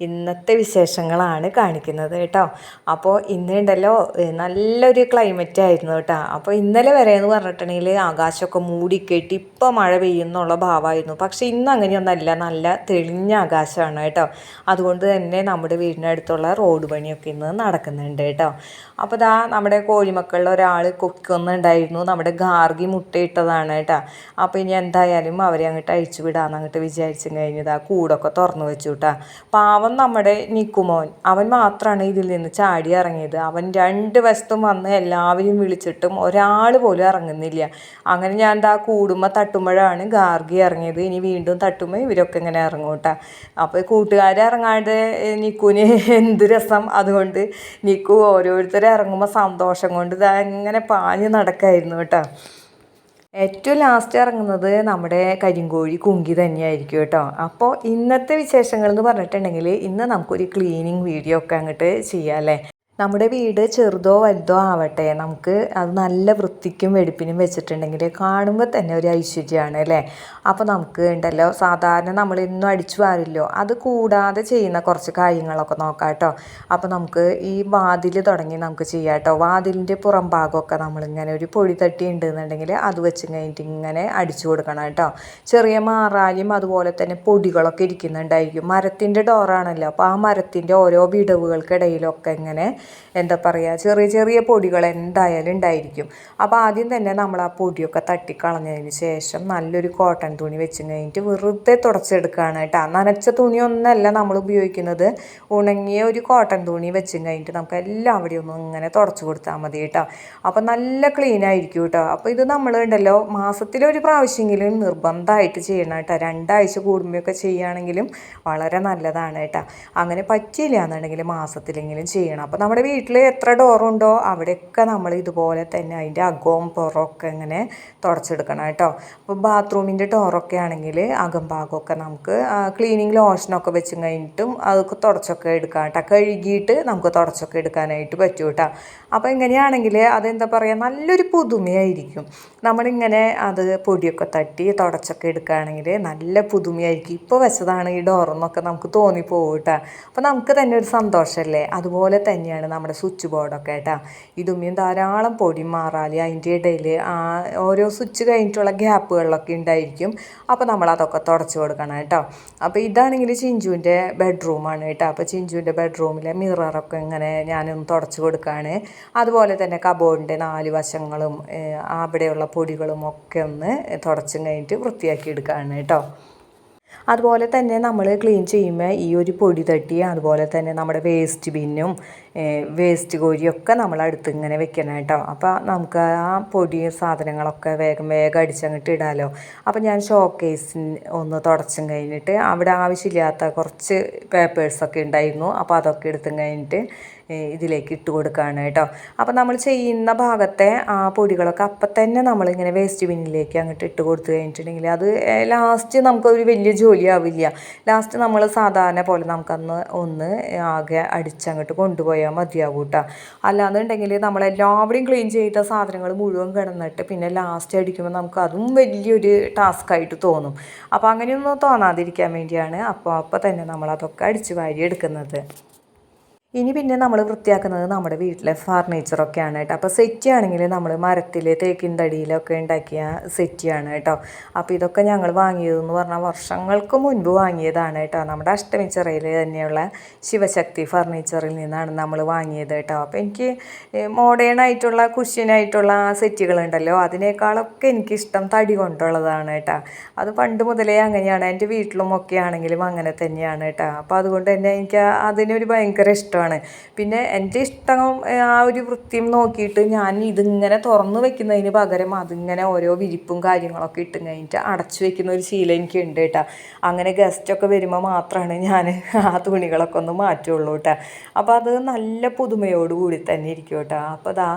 ഇന്നത്തെ വിശേഷങ്ങളാണ് കാണിക്കുന്നത് കേട്ടോ. അപ്പോൾ ഇന്നുണ്ടല്ലോ നല്ലൊരു ക്ലൈമറ്റ് ആയിരുന്നു കേട്ടോ. അപ്പോൾ ഇന്നലെ വരെ എന്ന് പറഞ്ഞിട്ടുണ്ടെങ്കിൽ ആകാശമൊക്കെ മൂടിക്കെട്ടി ഇപ്പോൾ മഴ പെയ്യുന്നുള്ള ഭാവമായിരുന്നു പക്ഷേ ഇന്ന് അങ്ങനെയൊന്നല്ല നല്ല തെളിഞ്ഞ ആകാശമാണ് കേട്ടോ. അതുകൊണ്ട് തന്നെ നമ്മുടെ വീടിനടുത്തുള്ള റോഡ് പണിയൊക്കെ ഇന്ന് നടക്കുന്നുണ്ട് കേട്ടോ. അപ്പോൾ ദാ നമ്മുടെ കോഴിമക്കളിൽ ഒരാൾ കൊക്കുന്നുണ്ടായിരുന്നു. നമ്മുടെ ഗാർഗി മുട്ടയിട്ടതാണ് കേട്ടോ. അപ്പോൾ ഇനി എന്തായാലും അവരെ അങ്ങോട്ട് അഴിച്ചു വിടാമെന്ന് അങ്ങോട്ട് വിചാരിച്ചു കഴിഞ്ഞതാ കൂടൊക്കെ തുറന്നു വെച്ചു കേട്ടോ. പാവം നമ്മുടെ നിക്കുമോൻ. അവൻ മാത്രമാണ് ഇതിൽ നിന്ന് ചാടി ഇറങ്ങിയത്. അവൻ രണ്ട് വശത്തും വന്ന് എല്ലാവരും വിളിച്ചിട്ടും ഒരാൾ പോലും ഇറങ്ങുന്നില്ല. അങ്ങനെ ഞാൻ എന്താ കൂടുമ്പോൾ തട്ടുമ്പോഴാണ് ഗാർഗി ഇറങ്ങിയത്. ഇനി വീണ്ടും തട്ടുമ്പോൾ ഇവരൊക്കെ ഇങ്ങനെ ഇറങ്ങും കേട്ടോ അപ്പോൾ കൂട്ടുകാരെ ഇറങ്ങാണ്ട് നിക്കുവിന് എന്ത് രസം? അതുകൊണ്ട് നിക്കു ഓരോരുത്തരും ഇറങ്ങുമ്പോൾ സന്തോഷം കൊണ്ട് ഇതാ ഇങ്ങനെ പാഞ്ഞ് നടക്കായിരുന്നു കേട്ടോ. ഏറ്റവും ലാസ്റ്റ് ഇറങ്ങുന്നത് നമ്മുടെ കരിങ്കോഴി കുങ്കി തന്നെയായിരിക്കും കേട്ടോ. അപ്പോൾ ഇന്നത്തെ വിശേഷങ്ങൾ എന്ന് പറഞ്ഞിട്ടുണ്ടെങ്കിൽ ഇന്ന് നമുക്കൊരു ക്ലീനിങ് വീഡിയോ ഒക്കെ അങ്ങോട്ട് ചെയ്യാം അല്ലേ? നമ്മുടെ വീട് ചെറുതോ വലുതോ ആവട്ടെ നമുക്ക് അത് നല്ല വൃത്തിക്കും വെടിപ്പിനും വെച്ചിട്ടുണ്ടെങ്കിൽ കാണുമ്പോൾ തന്നെ ഒരു ഐശ്വര്യമാണ് അല്ലേ? അപ്പോൾ നമുക്ക് ഉണ്ടല്ലോ സാധാരണ നമ്മൾ ഇന്നും അടിച്ചു വാരില്ലോ. അത് കൂടാതെ ചെയ്യുന്ന കുറച്ച് കാര്യങ്ങളൊക്കെ നോക്കാം കേട്ടോ. അപ്പോൾ നമുക്ക് ഈ വാതിൽ തുടങ്ങി നമുക്ക് ചെയ്യാം കേട്ടോ. വാതിലിന്റെ പുറം ഭാഗമൊക്കെ നമ്മളിങ്ങനെ ഒരു പൊടി തട്ടി ഉണ്ടെന്നുണ്ടെങ്കിൽ അത് വെച്ച് കഴിഞ്ഞിട്ട് ഇങ്ങനെ അടിച്ചു കൊടുക്കണം കേട്ടോ. ചെറിയ മാറാലിയും അതുപോലെ തന്നെ പൊടികളൊക്കെ ഇരിക്കുന്നുണ്ടായിരിക്കും. മരത്തിന്റെ ഡോറാണല്ലോ അപ്പോൾ ആ മരത്തിന്റെ ഓരോ വിടവുകൾക്കിടയിലൊക്കെ ഇങ്ങനെ എന്താ പറയുക ചെറിയ ചെറിയ പൊടികൾ എന്തായാലും ഉണ്ടായിരിക്കും. അപ്പോൾ ആദ്യം തന്നെ നമ്മൾ ആ പൊടിയൊക്കെ തട്ടിക്കളഞ്ഞതിന് ശേഷം നല്ലൊരു കോട്ടൺ തുണി വെച്ച് കഴിഞ്ഞിട്ട് വെറുതെ തുടച്ചെടുക്കുകയാണ് കേട്ടോ. നനച്ച തുണിയൊന്നല്ല നമ്മൾ ഉപയോഗിക്കുന്നത്. ഉണങ്ങിയ ഒരു കോട്ടൺ തുണി വെച്ച് കഴിഞ്ഞിട്ട് നമുക്ക് എല്ലാം അവിടെ ഒന്നും ഇങ്ങനെ തുടച്ചു കൊടുത്താൽ മതി കേട്ടോ. അപ്പോൾ നല്ല ക്ലീൻ ആയിരിക്കും കേട്ടോ. അപ്പോൾ ഇത് നമ്മൾ ഉണ്ടല്ലോ മാസത്തിലൊരു പ്രാവശ്യമെങ്കിലും നിർബന്ധമായിട്ട് ചെയ്യണം കേട്ടോ. രണ്ടാഴ്ച കൂടുമ്പോഴൊക്കെ ചെയ്യുകയാണെങ്കിലും വളരെ നല്ലതാണ് കേട്ടോ. അങ്ങനെ പറ്റിയില്ല എന്നുണ്ടെങ്കിൽ മാസത്തിലെങ്കിലും ചെയ്യണം. അപ്പോൾ നമ്മുടെ വീട്ടിൽ എത്ര ഡോറുണ്ടോ അവിടെയൊക്കെ നമ്മൾ ഇതുപോലെ തന്നെ അതിന്റെ അകവും പുറമൊക്കെ ഇങ്ങനെ തുടച്ചെടുക്കണം കേട്ടോ. അപ്പോൾ ബാത്റൂമിന്റെ ഡോറൊക്കെ ആണെങ്കിൽ അകം ഭാഗമൊക്കെ നമുക്ക് ക്ലീനിങ് ലോഷനൊക്കെ വെച്ച് കഴിഞ്ഞിട്ടും അതൊക്കെ തുടച്ചൊക്കെ എടുക്കാം കേട്ടോ. കഴുകിയിട്ട് നമുക്ക് തുടച്ചൊക്കെ എടുക്കാനായിട്ട് പറ്റും കേട്ടോ. അപ്പോൾ ഇങ്ങനെയാണെങ്കിൽ അതെന്താ പറയുക നല്ലൊരു പുതുമയായിരിക്കും. നമ്മളിങ്ങനെ അത് പൊടിയൊക്കെ തട്ടി തുടച്ചൊക്കെ എടുക്കുകയാണെങ്കിൽ നല്ല പുതുമയായിരിക്കും. ഇപ്പോൾ വെച്ചതാണ് ഈ ഡോറെന്നൊക്കെ നമുക്ക് തോന്നിപ്പോകും കേട്ടോ. അപ്പോൾ നമുക്ക് തന്നെ ഒരു സന്തോഷമല്ലേ? അതുപോലെ തന്നെയാണ് നമ്മുടെ സ്വിച്ച് ബോർഡൊക്കെ കേട്ടോ. ഇതുമ്മയും ധാരാളം പൊടി മാറാലി അതിന്റെ ഇടയിൽ ആ ഓരോ സ്വിച്ച് കഴിഞ്ഞിട്ടുള്ള ഗ്യാപ്പുകളിലൊക്കെ ഉണ്ടായിരിക്കും. അപ്പോൾ നമ്മൾ അതൊക്കെ തുടച്ച് കൊടുക്കണം കേട്ടോ. അപ്പോൾ ഇതാണെങ്കിൽ ചിഞ്ചുവിന്റെ ബെഡ്റൂമാണ് കേട്ടോ. അപ്പോൾ ചിഞ്ചുവിന്റെ ബെഡ്റൂമിലെ മിററൊക്കെ ഇങ്ങനെ ഞാനൊന്ന് തുടച്ച് കൊടുക്കുകയാണ് അതുപോലെ തന്നെ കബോർഡിന്റെ നാല് വശങ്ങളും അവിടെയുള്ള പൊടികളും ഒക്കെ ഒന്ന് തുടച്ചും കഴിഞ്ഞിട്ട് വൃത്തിയാക്കി എടുക്കുകയാണ് കേട്ടോ. അതുപോലെ തന്നെ നമ്മൾ ക്ലീൻ ചെയ്യുമ്പോൾ ഈ ഒരു പൊടി തട്ടി അതുപോലെ തന്നെ നമ്മുടെ വേസ്റ്റ് ബിന്നും വേസ്റ്റ് കോരിയൊക്കെ നമ്മൾ അടുത്ത് ഇങ്ങനെ വെക്കണം കേട്ടോ. അപ്പോൾ നമുക്ക് ആ പൊടി സാധനങ്ങളൊക്കെ വേഗം വേഗം അടിച്ചങ്ങോട്ട് ഇടാമല്ലോ അപ്പോൾ ഞാൻ ഷോക്കേസ് ഒന്ന് തുടച്ചും കഴിഞ്ഞിട്ട് അവിടെ ആവശ്യമില്ലാത്ത കുറച്ച് പേപ്പേഴ്സൊക്കെ ഉണ്ടായിരുന്നു. അപ്പോൾ അതൊക്കെ എടുത്തും കഴിഞ്ഞിട്ട് ഇതിലേക്ക് ഇട്ട് കൊടുക്കുകയാണ് കേട്ടോ. അപ്പോൾ നമ്മൾ ചെയ്യുന്ന ഭാഗത്തെ ആ പൊടികളൊക്കെ അപ്പം തന്നെ നമ്മളിങ്ങനെ വേസ്റ്റ് ബിന്നിലേക്ക് അങ്ങോട്ട് ഇട്ട് കൊടുത്തു കഴിഞ്ഞിട്ടുണ്ടെങ്കിൽ അത് ലാസ്റ്റ് നമുക്കൊരു വലിയ ജോലിയാവില്ല ലാസ്റ്റ് നമ്മൾ സാധാരണ പോലെ നമുക്കന്ന് ഒന്ന് ആകെ അടിച്ചങ്ങോട്ട് കൊണ്ടുപോയാൽ മതിയാവും കേട്ടോ. അല്ലാന്നുണ്ടെങ്കിൽ നമ്മളെല്ലാവരും ക്ലീൻ ചെയ്ത സാധനങ്ങൾ മുഴുവൻ കിടന്നിട്ട് പിന്നെ ലാസ്റ്റ് അടിക്കുമ്പോൾ നമുക്ക് അതും വലിയൊരു ടാസ്ക്കായിട്ട് തോന്നും. അപ്പോൾ അങ്ങനെയൊന്നും തോന്നാതിരിക്കാൻ വേണ്ടിയാണ് അപ്പോൾ അപ്പോൾ തന്നെ നമ്മളതൊക്കെ അടിച്ച് വാരി എടുക്കുന്നത്. ഇനി പിന്നെ നമ്മൾ വൃത്തിയാക്കുന്നത് നമ്മുടെ വീട്ടിലെ ഫർണിച്ചറൊക്കെയാണ് കേട്ടോ. അപ്പോൾ സെറ്റ് ആണെങ്കിൽ നമ്മൾ മരത്തിൽ തേക്കിൻ തടിയിലൊക്കെ ഉണ്ടാക്കിയ സെറ്റിയാണ് കേട്ടോ. അപ്പോൾ ഇതൊക്കെ ഞങ്ങൾ വാങ്ങിയതെന്ന് പറഞ്ഞാൽ വർഷങ്ങൾക്ക് മുൻപ് വാങ്ങിയതാണ് കേട്ടോ. നമ്മുടെ അഷ്ടമിച്ചിറയിൽ തന്നെയുള്ള ശിവശക്തി ഫർണിച്ചറിൽ നിന്നാണ് നമ്മൾ വാങ്ങിയത് കേട്ടോ. അപ്പോൾ എനിക്ക് മോഡേൺ ആയിട്ടുള്ള കുഷ്യനായിട്ടുള്ള സെറ്റുകളുണ്ടല്ലോ അതിനേക്കാളൊക്കെ എനിക്കിഷ്ടം തടി കൊണ്ടുള്ളതാണ് കേട്ടോ. അത് പണ്ട് മുതലേ അങ്ങനെയാണ്. എന്റെ വീട്ടിലും ഒക്കെ ആണെങ്കിലും അങ്ങനെ തന്നെയാണ് കേട്ടോ. അപ്പോൾ അതുകൊണ്ട് തന്നെ എനിക്ക് അതിനൊരു ഭയങ്കര ഇഷ്ടം ഇഷ്ടമാണ്. പിന്നെ എന്റെ ഇഷ്ടം ആ ഒരു വൃത്തിയും നോക്കിയിട്ട് ഞാൻ ഇതിങ്ങനെ തുറന്നു വെക്കുന്നതിന് പകരം അതിങ്ങനെ ഓരോ വിരിപ്പും കാര്യങ്ങളൊക്കെ ഇട്ട് കഴിഞ്ഞിട്ട് അടച്ചു വെക്കുന്ന ഒരു ശീലം എനിക്കുണ്ട് കേട്ടോ. അങ്ങനെ ഗസ്റ്റൊക്കെ വരുമ്പോൾ മാത്രമാണ് ഞാൻ ആ തുണികളൊക്കെ ഒന്ന് മാറ്റുള്ളൂ കേട്ടോ. അപ്പോൾ അത് നല്ല പുതുമയോട് കൂടി തന്നെ ഇരിക്കും കേട്ടോ. അപ്പോൾ അതാ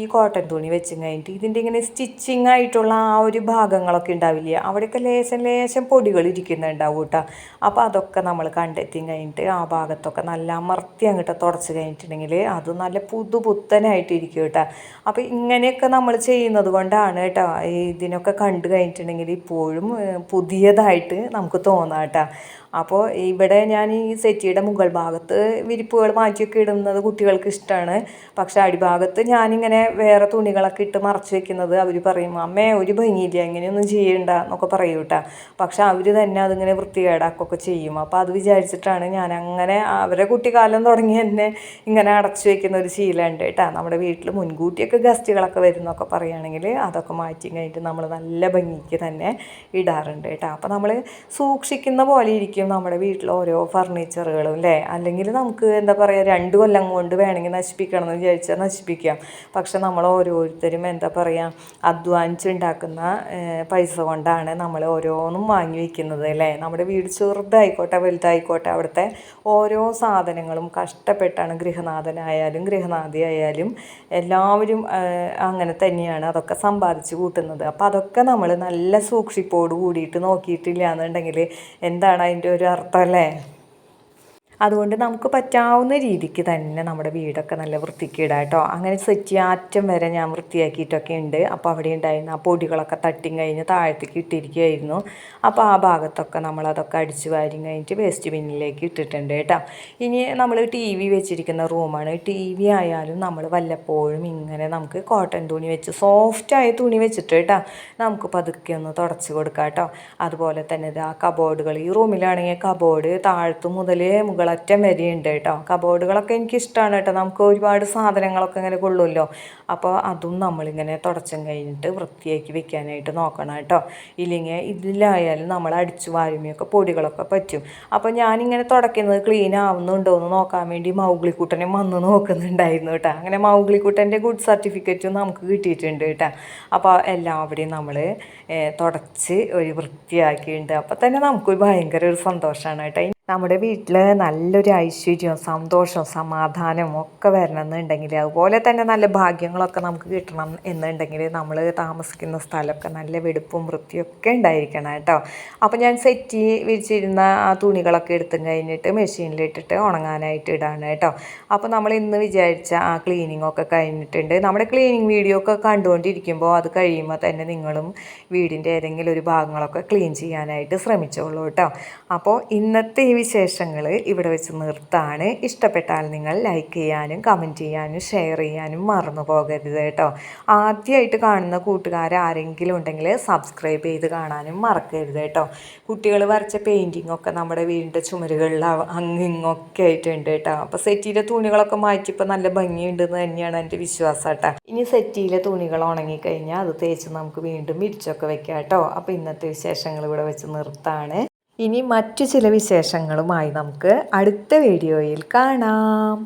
ഈ കോട്ടൺ തുണി വെച്ച് കഴിഞ്ഞിട്ട് ഇതിന്റെ ഇങ്ങനെ സ്റ്റിച്ചിങ് ആയിട്ടുള്ള ആ ഒരു ഭാഗങ്ങളൊക്കെ ഉണ്ടാവില്ലേ അവിടെയൊക്കെ ലേശം ലേശം പൊടികൾ ഇരിക്കുന്നുണ്ടാവും കേട്ടോ. അപ്പോൾ അതൊക്കെ നമ്മൾ കണ്ടെത്തി കഴിഞ്ഞിട്ട് ആ ഭാഗത്തൊക്കെ നല്ല അമർത്തി അങ്ങോട്ട് കേട്ടോ തുടച്ച് കഴിഞ്ഞിട്ടുണ്ടെങ്കിൽ. അത് നല്ല പുതു പുത്തനായിട്ടിരിക്കും കേട്ടോ. അപ്പോൾ ഇങ്ങനെയൊക്കെ നമ്മൾ ചെയ്യുന്നത് കൊണ്ടാണ് കേട്ടോ ഇതിനൊക്കെ കണ്ടു കഴിഞ്ഞിട്ടുണ്ടെങ്കിൽ ഇപ്പോഴും പുതിയതായിട്ട് നമുക്ക് തോന്നാം കേട്ടോ. അപ്പോൾ ഇവിടെ ഞാൻ ഈ സെറ്റിയുടെ മുകൾ ഭാഗത്ത് വിരിപ്പുകൾ മാറ്റിയൊക്കെ ഇടുന്നത് കുട്ടികൾക്ക് ഇഷ്ടമാണ്. പക്ഷേ അടിഭാഗത്ത് ഞാനിങ്ങനെ വേറെ തുണികളൊക്കെ ഇട്ട് മറച്ചു വെക്കുന്നത് അവർ പറയും അമ്മേ ഒരു ഭംഗിയില്ല ഇങ്ങനെയൊന്നും ചെയ്യണ്ട എന്നൊക്കെ പറയും കേട്ടോ. പക്ഷെ അവർ തന്നെ അതിങ്ങനെ വൃത്തികേടാക്കൊക്കെ ചെയ്യും. അപ്പോൾ അത് വിചാരിച്ചിട്ടാണ് ഞാൻ അങ്ങനെ അവരെ കുട്ടിക്കാലം തുടങ്ങി തന്നെ ഇങ്ങനെ അടച്ചു വെക്കുന്ന ഒരു ശീലമുണ്ട് കേട്ടോ. നമ്മുടെ വീട്ടിൽ മുൻകൂട്ടിയൊക്കെ ഗസ്റ്റുകളൊക്കെ വരുന്നൊക്കെ പറയുകയാണെങ്കിൽ അതൊക്കെ മാറ്റി കഴിഞ്ഞിട്ട് നമ്മൾ നല്ല ഭംഗിക്ക് തന്നെ ഇടാറുണ്ട് കേട്ടോ. അപ്പോൾ നമ്മൾ സൂക്ഷിക്കുന്ന പോലെ ഇരിക്കും. നമ്മുടെ വീട്ടിലെ ഓരോ ഫർണിച്ചറുകളും അല്ലേ അല്ലെങ്കിൽ നമുക്ക് എന്താ പറയുക രണ്ട് കൊല്ലം കൊണ്ട് വേണമെങ്കിൽ നശിപ്പിക്കണം എന്ന് വിചാരിച്ചാൽ നശിപ്പിക്കാം. പക്ഷെ നമ്മൾ ഓരോരുത്തരും എന്താ പറയുക അധ്വാനിച്ചുണ്ടാക്കുന്ന പൈസ കൊണ്ടാണ് നമ്മൾ ഓരോന്നും വാങ്ങി വയ്ക്കുന്നത് അല്ലേ നമ്മുടെ വീട് ചെറുതായിക്കോട്ടെ വലുതായിക്കോട്ടെ അവിടുത്തെ ഓരോ സാധനങ്ങളും കഷ്ടപ്പെട്ടാണ് ഗൃഹനാഥനായാലും ഗൃഹനാഥിയായാലും എല്ലാവരും അങ്ങനെ തന്നെയാണ് അതൊക്കെ സമ്പാദിച്ച് കൂട്ടുന്നത്. അപ്പോൾ അതൊക്കെ നമ്മൾ നല്ല സൂക്ഷിപ്പോട് കൂടിയിട്ട് നോക്കിയിട്ടില്ല എന്നുണ്ടെങ്കിൽ എന്താണ് അതിന്റെ ഒരു അർത്ഥം അല്ലേ? അതുകൊണ്ട് നമുക്ക് പറ്റാവുന്ന രീതിക്ക് തന്നെ നമ്മുടെ വീടൊക്കെ നല്ല വൃത്തിക്ക് ഇടാം കേട്ടോ അങ്ങനെ സെറ്റിയാറ്റം വരെ ഞാൻ വൃത്തിയാക്കിയിട്ടൊക്കെ ഉണ്ട്. അപ്പോൾ അവിടെ ഉണ്ടായിരുന്ന ആ പൊടികളൊക്കെ തട്ടിയും കഴിഞ്ഞ് താഴത്തേക്ക് ഇട്ടിരിക്കുകയായിരുന്നു. അപ്പോൾ ആ ഭാഗത്തൊക്കെ നമ്മളതൊക്കെ അടിച്ച് വാരി കഴിഞ്ഞിട്ട് വേസ്റ്റ് ബിന്നിലേക്ക് ഇട്ടിട്ടുണ്ട് കേട്ടോ. ഇനി നമ്മൾ ടി വി വെച്ചിരിക്കുന്ന റൂമാണ്. ടി വി ആയാലും നമ്മൾ വല്ലപ്പോഴും ഇങ്ങനെ നമുക്ക് കോട്ടൺ തുണി വെച്ച് സോഫ്റ്റായ തുണി വെച്ചിട്ട് കേട്ടോ നമുക്ക് പതുക്കെ ഒന്ന് തുടച്ച് കൊടുക്കാം കേട്ടോ. അതുപോലെ തന്നെ ആ കബോർഡുകൾ ഈ റൂമിലാണെങ്കിൽ കബോർഡ് താഴത്തു മുതലേ മുകളറ്റം വരെ ഉണ്ട് കേട്ടോ. കബോർഡുകളൊക്കെ എനിക്കിഷ്ടമാണ് കേട്ടോ. നമുക്ക് ഒരുപാട് സാധനങ്ങളൊക്കെ ഇങ്ങനെ കൊള്ളുമല്ലോ. അപ്പോൾ അതും നമ്മളിങ്ങനെ തുടച്ചും കഴിഞ്ഞിട്ട് വൃത്തിയാക്കി വെക്കാനായിട്ട് നോക്കണം കേട്ടോ. ഇല്ലെങ്കിൽ ഇതിലായാലും നമ്മൾ അടിച്ചു വാരുമയൊക്കെ പൊടികളൊക്കെ പറ്റും. അപ്പോൾ ഞാനിങ്ങനെ തുടയ്ക്കുന്നത് ക്ലീൻ ആവുന്നുണ്ടോ എന്ന് നോക്കാൻ വേണ്ടി മൗഗ്ലിക്കുട്ടനെ വന്ന് നോക്കുന്നുണ്ടായിരുന്നു കേട്ടോ. അങ്ങനെ മൗഗ്ലിക്കുട്ടന്റെ ഗുഡ് സർട്ടിഫിക്കറ്റും നമുക്ക് കിട്ടിയിട്ടുണ്ട് കേട്ടോ. അപ്പോൾ എല്ലാം എല്ലാവരെയും നമ്മൾ തുടച്ച് ഒരു വൃത്തിയാക്കിയിട്ടുണ്ട്. അപ്പോൾ തന്നെ നമുക്കൊരു ഭയങ്കര ഒരു സന്തോഷമാണ് കേട്ടോ. നമ്മുടെ വീട്ടിൽ നല്ലൊരു ഐശ്വര്യവും സന്തോഷവും സമാധാനവും ഒക്കെ വരണം എന്നുണ്ടെങ്കിൽ അതുപോലെ തന്നെ നല്ല ഭാഗ്യങ്ങളൊക്കെ നമുക്ക് കിട്ടണം എന്നുണ്ടെങ്കിൽ നമ്മൾ താമസിക്കുന്ന സ്ഥലമൊക്കെ നല്ല വെടുപ്പും വൃത്തിയൊക്കെ ഉണ്ടായിരിക്കണം കേട്ടോ. അപ്പോൾ ഞാൻ സെറ്റ് വിരിച്ചിരുന്ന ആ തുണികളൊക്കെ എടുത്തും കഴിഞ്ഞിട്ട് മെഷീനിലിട്ടിട്ട് ഉണങ്ങാനായിട്ട് ഇടാണ് കേട്ടോ. അപ്പോൾ നമ്മൾ ഇന്ന് വിചാരിച്ച ആ ക്ലീനിങ് ഒക്കെ കഴിഞ്ഞിട്ടുണ്ട്. നമ്മുടെ ക്ലീനിങ് വീഡിയോ ഒക്കെ കണ്ടുകൊണ്ടിരിക്കുമ്പോൾ അത് കഴിയുമ്പോൾ തന്നെ നിങ്ങളും വീടിന്റെ ഏതെങ്കിലും ഒരു ഭാഗങ്ങളൊക്കെ ക്ലീൻ ചെയ്യാനായിട്ട് ശ്രമിച്ചോളൂ കേട്ടോ. അപ്പോൾ ഇന്നത്തെ ഈ വിശേഷങ്ങൾ ഇവിടെ വെച്ച് നിർത്താണ്. ഇഷ്ടപ്പെട്ടാൽ നിങ്ങൾ ലൈക്ക് ചെയ്യാനും കമന്റ് ചെയ്യാനും ഷെയർ ചെയ്യാനും മറന്നു പോകരുത് കേട്ടോ. ആദ്യമായിട്ട് കാണുന്ന കൂട്ടുകാർ ആരെങ്കിലും ഉണ്ടെങ്കിൽ സബ്സ്ക്രൈബ് ചെയ്ത് കാണാനും മറക്കരുത് കേട്ടോ. കുട്ടികൾ വരച്ച പെയിന്റിംഗ് ഒക്കെ നമ്മുടെ വീടിന്റെ ചുമരുകളിൽ അങ്ങിങ്ങൊക്കെ ആയിട്ടുണ്ട് കേട്ടോ. അപ്പോൾ സെറ്റിയിലെ തുണികളൊക്കെ മാറ്റിയപ്പോൾ നല്ല ഭംഗിയുണ്ട് എന്ന് തന്നെയാണ് എന്റെ വിശ്വാസം കേട്ടോ. ഇനി സെറ്റിയിലെ തുണികൾ ഉണങ്ങിക്കഴിഞ്ഞാൽ അത് തേച്ച് നമുക്ക് വീണ്ടും വിരിച്ചൊക്കെ വെക്കാം കേട്ടോ. അപ്പോൾ ഇന്നത്തെ വിശേഷങ്ങൾ ഇവിടെ വെച്ച് നിർത്താണ്. ഇനി മറ്റു ചില വിശേഷങ്ങളുമായി നമുക്ക് അടുത്ത വീഡിയോയിൽ കാണാം.